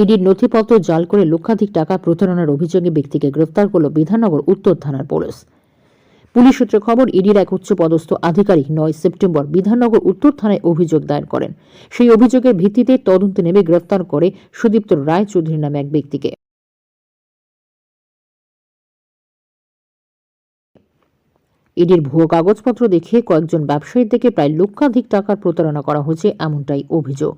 ইডির নথিপত্র জাল করে লক্ষাধিক টাকা প্রতারণার অভিযোগে ব্যক্তিকে গ্রেফতার করল বিধাননগর উত্তর থানার পুলিশ। পুলিশ সূত্রে খবর, ইডির এক উচ্চপদস্থ আধিকারিক নয় সেপ্টেম্বর বিধাননগর উত্তর থানায় অভিযোগ দায়ের করেন। সেই অভিযোগের ভিত্তিতে তদন্তে নেমে গ্রেফতার করে সুদীপ্ত রায় চৌধুরী নামে এক ব্যক্তিকে। ইডির ভুয়ো কাগজপত্র দেখে কয়েকজন ব্যবসায়ীর থেকে প্রায় লক্ষাধিক টাকার প্রতারণা করা হয়েছে, এমনটাই অভিযোগ।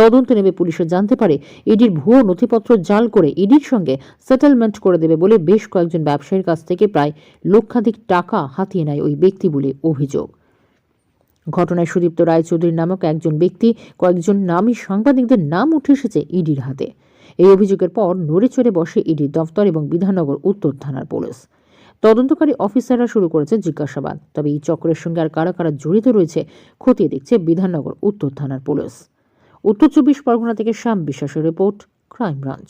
তদন্ত নেমে পুলিশে জানতে পারে ইডির ভুয়ো নথিপত্র জাল করে ইডির সঙ্গে সেটেলমেন্ট করে দেবে বলে বেশ কয়েকজন ব্যবসায়ীর কাছ থেকে প্রায় লক্ষাধিক টাকা হাতিয়ে নেয় ওই ব্যক্তি বলে অভিযোগ। ঘটনায় সুদীপ্ত রায়চৌধুরী নামক একজন ব্যক্তি কয়েকজন নামী সাংবাদিকদের নাম উঠে এসেছে ইডির হাতে। এই অভিযোগের পর নড়ে চড়ে বসে ইডির দফতর এবং বিধাননগর উত্তর থানার পুলিশ। তদন্তকারী অফিসাররা শুরু করেছে জিজ্ঞাসাবাদ, তবে এই চক্রের সঙ্গে আর কারা কারা জড়িত রয়েছে খতিয়ে দেখছে বিধাননগর উত্তর থানার পুলিশ। উত্তর চব্বিশ পরগনা থেকে শ্যাম বিশ্বাসের রিপোর্ট ক্রাইম ব্রাঞ্চ